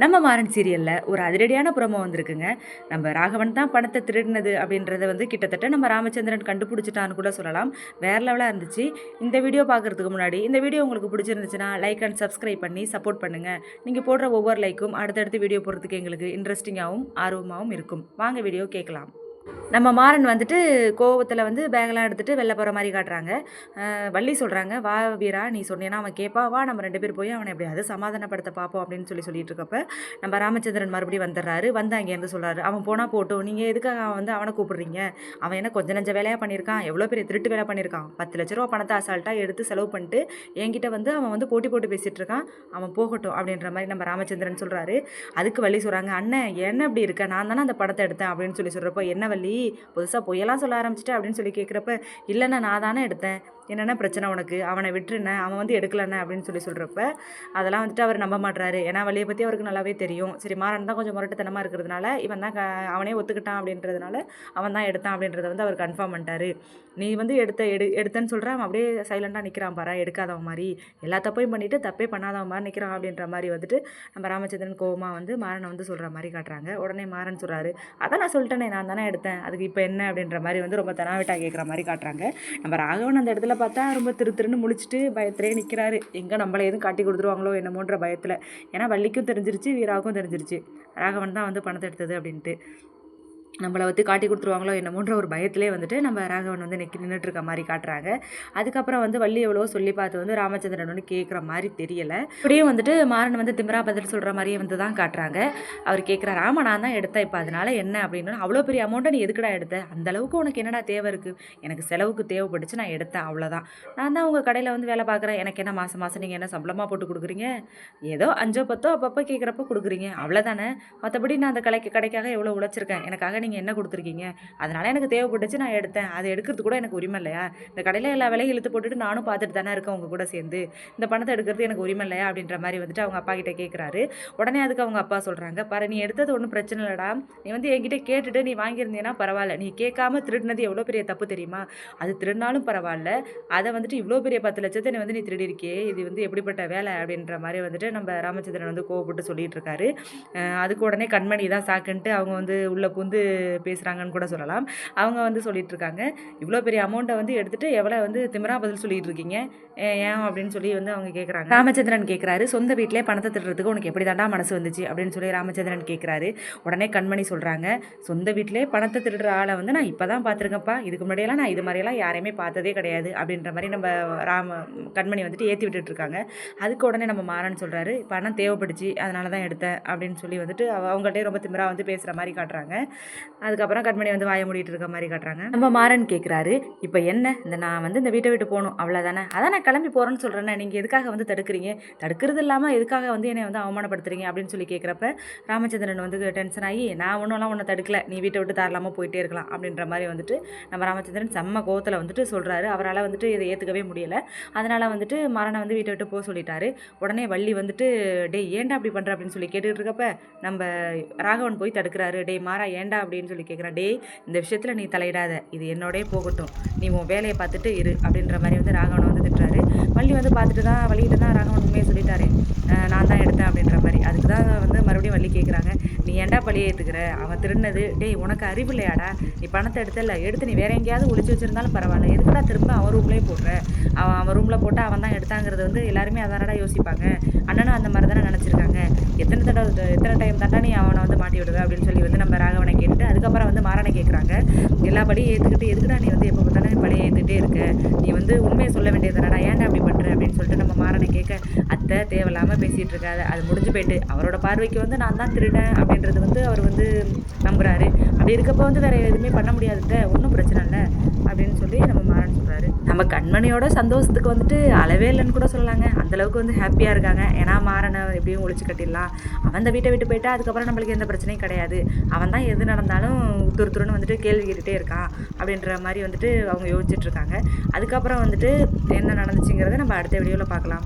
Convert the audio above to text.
நம்ம மாறன் சீரியலில் ஒரு அதிரடியான புறமோ வந்திருக்குங்க. நம்ம ராகவன் தான் பணத்தை திருடினது அப்படின்றத வந்து கிட்டத்தட்ட நம்ம ராமச்சந்திரன் கண்டுபிடிச்சிட்டான்னு கூட சொல்லலாம். வேற லெவலாக இருந்துச்சு. இந்த வீடியோ பார்க்குறதுக்கு முன்னாடி இந்த வீடியோ உங்களுக்கு பிடிச்சிருந்துச்சுன்னா லைக் அண்ட் சப்ஸ்கிரைப் பண்ணி சப்போர்ட் பண்ணுங்கள் நீங்கள் போடுற ஒவ்வொரு லைக்கும் அடுத்தடுத்து வீடியோ போடுறதுக்கு எங்களுக்கு இன்ட்ரெஸ்டிங்காகவும் ஆர்வமாகவும் இருக்கும். வாங்க வீடியோ கேட்கலாம். நம்ம மாறன் வந்துட்டு கோவத்தில் வந்து பேகெல்லாம் எடுத்துகிட்டு வெளில போகிற மாதிரி காட்டுறாங்க. வள்ளி சொல்கிறாங்க வா வீரா நீ சொன்னேன்னா அவன் கேட்பா வா நம்ம ரெண்டு பேர் போய் அவனை எப்படியாவது சமாதானப்படுத்த பார்ப்போம் அப்படின்னு சொல்லி சொல்லிட்டு இருக்கப்ப நம்ம ராமச்சந்திரன் மறுபடியும் வந்துடுறாரு. வந்து அங்கேருந்து சொல்கிறாரு அவன் போனால் போட்டோம் நீங்கள் எதுக்காக அவன் வந்து அவனை கூப்பிடுறீங்க? அவன் என்ன கொஞ்ச நஞ்ச வேலையாக பண்ணியிருக்கான் எவ்வளோ பெரிய திருட்டு வேலை பண்ணியிருக்கான்? பத்து லட்ச ரூபா பணத்தை அசால்ட்டாக எடுத்து செலவு பண்ணிட்டு என்கிட்ட வந்து அவன் வந்து போட்டி போட்டு பேசிகிட்டு இருக்கான் அவன் போகட்டும் அப்படின்ற மாதிரி நம்ம ராமச்சந்திரன் சொல்கிறாரு அதுக்கு வள்ளி சொல்கிறாங்க அண்ணன் என்ன இப்படி இருக்க? நான் தானே அந்த படத்தை எடுத்தேன் அப்படின்னு சொல்லி சொல்கிறப்போ என்ன வள்ளி? புதுசாக பொய்யெல்லாம் சொல்ல ஆரம்பிச்சிட்டேன் அப்படின்னு சொல்லி கேட்குறப்ப இல்லைண்ணா நான் தானே எடுத்தேன். என்னென்ன பிரச்சனை உனக்கு? அவனை விட்டுருண்ணே அவன் வந்து எடுக்கலண்ணே அப்படின்னு சொல்லி சொல்கிறப்ப அதெல்லாம் வந்துட்டு அவர் நம்ப மாட்டுறாரு ஏன்னா வழியை பற்றி அவருக்கு நல்லாவே தெரியும். சரி மாறன் தான் கொஞ்சம் முரட்டுத்தனமாக இருக்கிறதுனால இவன் தான் அவனே ஒத்துக்கிட்டான் அப்படின்றதுனால அவன் தான் எடுத்தான் அப்படின்றத வந்து அவர் கன்ஃபார்ம் பண்ணிட்டாரு. நீ வந்து எடுத்த எடு எடுத்தேன்னு சொல்கிற அவன் அப்படியே சைலண்டாக நிற்கிறான் பாரா எடுக்காதவன் மாதிரி. எல்லா தப்பையும் பண்ணிவிட்டு தப்பே பண்ணாதவன் மாதிரி நிற்கிறான் அப்படின்ற மாதிரி வந்துட்டு நம்ம ராமச்சந்திரன் கோபமாக வந்து மாறனை வந்து சொல்கிற மாதிரி காட்டுறாங்க. உடனே மாறன் சொல்கிறாரு அதான் நான் சொல்லிட்டேனே நான் தானே எடுத்தேன். அதுக்கு இப்போ என்ன? அப்படின்ற மாதிரி வந்து ரொம்ப தனாவிட்டாக கேட்குற மாதிரி காட்டுறாங்க. நம்ம ராகவன் அந்த இடத்துல பார்த்தா ரொம்ப திரு திருன்னு முழிச்சிட்டு பயத்திலே நிற்கிறாரு எங்கே நம்மளை எதுவும் காட்டி கொடுத்துருவாங்களோ என்னமோன்ற பயத்தில். ஏன்னா வள்ளிக்கும் தெரிஞ்சிருச்சு வீராவுக்கும் தெரிஞ்சிருச்சு. ராகவன் தான் வந்து பணத்தை எடுத்தது அப்படின்ட்டு. நம்மளை வந்து காட்டி கொடுத்துருவாங்களோ என்னமோன்ற ஒரு பயத்திலே வந்துட்டு நம்ம ராகவன் வந்து நிற்கி நின்றுட்டு இருக்க மாதிரி காட்டுறாங்க. அதுக்கப்புறம் வந்து வள்ளி எவ்வளோ சொல்லி பார்த்து வந்து ராமச்சந்திரன் வந்து கேட்குற மாதிரி தெரியலை. அப்படியே வந்துட்டு மாறன் வந்து திமிரா பதில் சொல்கிற மாதிரியே வந்து தான் காட்டுறாங்க. அவர் கேட்குறாரு ஆமாம் நான் தான் எடுத்தேன். இப்போ அதனால என்ன? அப்படின்னு. அவ்வளோ பெரிய அமௌண்ட்டை நீ எதுக்குடா எடுத்த? அந்த அளவுக்கு உனக்கு என்னடா தேவை இருக்குது எனக்கு செலவுக்கு தேவைப்பட்டுச்சு நான் எடுத்தேன். அவ்வளோதான் நான் தான் உங்கள் கடையில் வந்து வேலை பார்க்குறேன். எனக்கு என்ன மாதம் மாதம் நீங்கள் என்ன சம்பளமாக போட்டு கொடுக்குறீங்க? ஏதோ அஞ்சோ பத்தோ அப்பப்போ கேட்குறப்ப கொடுக்குறீங்க. அவ்வளோதானே மற்றபடி நான் அந்த கடைக்கு கடைக்காக எவ்வளோ உழைச்சிருக்கேன்? எனக்காக நீங்கள் நீங்கள் என்ன கொடுத்துருக்கீங்க? அதனால் எனக்கு தேவைப்பட்டுச்சு நான் எடுத்தேன். அதை எடுக்கிறது கூட எனக்கு உரிமை இல்லையா? இந்த கடையில் எல்லா வேலையும் இழுத்து போட்டுட்டு நானும் பார்த்துட்டு தானே இருக்கேன் உங்கள் கூட சேர்ந்து. இந்த பணத்தை எடுக்கிறது எனக்கு உரிமை இல்லையா? அப்படின்ற மாதிரி வந்துட்டு அவங்க அப்பா கிட்டே கேட்குறாரு உடனே அதுக்கு அவங்க அப்பா சொல்கிறாங்க பாரு நீ எடுத்தது ஒன்றும் பிரச்சனை இல்லைடா. நீ வந்து என்கிட்ட கேட்டுட்டு நீ வாங்கியிருந்தீங்கன்னா பரவாயில்ல. நீ கேட்காம திருடினது எவ்வளோ பெரிய தப்பு தெரியுமா? அது திருடினாலும் பரவாயில்ல. அதை வந்துட்டு இவ்வளோ பெரிய பத்து லட்சத்தை நீ வந்து நீ திருடிருக்கியே இது வந்து எப்படிப்பட்ட வேலை? அப்படின்ற மாதிரி வந்துட்டு நம்ம ராமச்சந்திரன் வந்து கோவப்பட்டு சொல்லிட்டு இருக்காரு. அதுக்கு உடனே கண்மணி தான் சாக்குன்ட்டு அவங்க வந்து உள்ள புந்து பேசுகிறாங்கன்னு கூட சொல்லலாம். அவங்க வந்து சொல்லிட்டு இருக்காங்க இவ்வளோ பெரிய அமௌண்ட்டை வந்து எடுத்துட்டு எவ்வளோ வந்து திமிரா பதில் சொல்லிட்டு இருக்கீங்க ஏ- ஏன்? அப்படின்னு சொல்லி வந்து அவங்க கேட்குறாங்க ராமச்சந்திரன் கேட்குறாரு சொந்த வீட்டிலே பணத்தை திட்டுறதுக்கு உனக்கு எப்படி தாண்டா மனசு வந்துச்சு? அப்படின்னு சொல்லி ராமச்சந்திரன் கேட்குறாரு உடனே கண்மணி சொல்கிறாங்க சொந்த வீட்டிலே பணத்தை திருடுற ஆளை வந்து நான் இப்போ தான் பார்த்துருக்கேன்ப்பா இதுக்கு முன்னாடியெல்லாம் நான் இது மாதிரியெல்லாம் யாரையுமே பார்த்ததே கிடையாது. அப்படின்ற மாதிரி நம்ம ராம கண்மணி வந்துட்டு ஏற்றி விட்டுட்ருக்காங்க அதுக்கு உடனே நம்ம மாறன் சொல்கிறாரு பணம் தேவைப்படுச்சு அதனால தான் எடுத்தேன். அப்படின்னு சொல்லி வந்துட்டு அவ- அவங்கள்ட்டே ரொம்ப திமிரா வந்து பேசுகிற மாதிரி காட்டுறாங்க. அதுக்கப்புறம் கண்மணி வந்து வாய மூடிட்டு இருக்க மாதிரி காட்டுறாங்க. நம்ம மாறன் கேட்குறாரு இப்போ என்ன? இந்த நான் வந்து இந்த வீட்டை விட்டு போகணும் அவ்வளோதானே அதான் நான் கிளம்பி போகிறேன்னு சொல்கிறேன்னு நீங்கள் எதுக்காக வந்து தடுக்கிறீங்க? தடுக்கிறது இல்லாமல் எதுக்காக வந்து என்னை வந்து அவமானப்படுத்துறீங்க? அப்படின்னு சொல்லி கேட்குறப்ப ராமச்சந்திரன் வந்து டென்ஷன் ஆகி நான் ஒன்றும்லாம் ஒன்றை தடுக்கல நீ வீட்டை விட்டு தாராளமாக போயிட்டே இருக்கலாம் அப்படின்ற மாதிரி வந்துட்டு நம்ம ராமச்சந்திரன் செம்ம கோவத்தில் வந்துட்டு சொல்கிறாரு அவரால் வந்துட்டு இதை ஏற்றுக்கவே முடியலை. அதனால் வந்துட்டு மரணை வந்து வீட்டை விட்டு போக சொல்லிட்டாரு. உடனே வள்ளி வந்துட்டு டேய் ஏன்டா அப்படி பண்ணுற அப்படின்னு சொல்லி கேட்டுக்கிட்டு இருக்கப்ப நம்ம ராகவன் போய் தடுக்கிறாரு. டே மாறா ஏன்டா அப்படின்னு சொல்லி கேட்குறான் டேய் இந்த விஷயத்தில் நீ தலையிடாத. இது என்னோடய போகட்டும். நீ உன் வேலையை பார்த்துட்டு இரு. அப்படின்ற மாதிரி வந்து ராகவன் வந்து திட்டுறாரு. வள்ளி வந்து பார்த்துட்டு தான் வழியிட்டு தான் ராகவன் உண்மையை சொல்லிட்டாரு. நான் தான் எடுத்தேன். அப்படின்ற மாதிரி. அதுக்கு தான் வந்து மறுபடியும் வள்ளி கேட்குறாங்க நீ ஏன்டா பழியை ஏற்றுக்கிற அவன் திருநது டேய் உனக்கு அறிவு இல்லையாடா? நீ பணத்தை எடுத்தல எடுத்து நீ வேற எங்கேயாவது ஒழிச்சு வச்சிருந்தாலும் பரவாயில்ல. எதுக்குடா திரும்ப அவன் ரூம்லேயே போடுற? அவன் அவன் ரூமில் போட்டு அவன் தான் எடுத்தாங்கிறது வந்து எல்லாருமே அதானடா யோசிப்பாங்க. அண்ணனும் அந்த மாதிரி தானே நினச்சிருக்காங்க. எத்தனை தடவை எத்தனை டைம் தாண்டா நீ அவனை வந்து மாட்டி விடுவ அப்படின்னு சொல்லி வந்து நம்ம ராகவனை கேட்டுட்டு அதுக்கப்புறம் வந்து மாறனை கேட்குறாங்க எல்லா படியும் ஏற்றுக்கிட்டு எதுக்குடா நீ வந்து எப்போ பார்த்தாலும் பழைய ஏற்றுக்கிட்டே இருக்க. நீ வந்து உண்மையை சொல்ல வேண்டியதுனடா ஏன்டா அப்படி பண்ணுற அப்படின்னு சொல்லிட்டு நம்ம மாறனை கேட்க அத்தை தேவையில்லாமல் பேசிகிட்டு இருக்காத. அது முடிஞ்சு போயிட்டு அவரோட பார்வைக்கு வந்து நான் தான் திருடேன் அப்படின்றது வந்து அவர் வந்து நம்புகிறாரு அப்படி இருக்கப்போ வந்து வேறு எதுவுமே பண்ண முடியாதுட்ட ஒன்றும் பிரச்சனை இல்லை அப்படின்னு சொல்லி நம்ம மாறன் சொல்கிறாரு நம்ம கண்மணியோட சந்தோஷத்துக்கு வந்துட்டு அளவே இல்லைன்னு கூட சொல்லலாங்க. அந்தளவுக்கு வந்து ஹாப்பியாக இருக்காங்க. ஏன்னா மாறனை எப்படியும் ஒழிச்சு கட்டிடலாம். அவன் அந்த வீட்டை விட்டு போயிட்டா அதுக்கப்புறம் நம்மளுக்கு எந்த பிரச்சனையும் கிடையாது. அவன் தான் எது நடந்தாலும் துரு துருன்னு வந்துட்டு கேள்வி கேட்டுகிட்டே இருக்கான் அப்படின்ற மாதிரி வந்துட்டு அவங்க யோசிச்சுட்ருக்காங்க இருக்காங்க அதுக்கப்புறம் வந்துட்டு என்ன நடந்துச்சுங்கிறத நம்ம அடுத்த வீடியோவில் பார்க்கலாம்.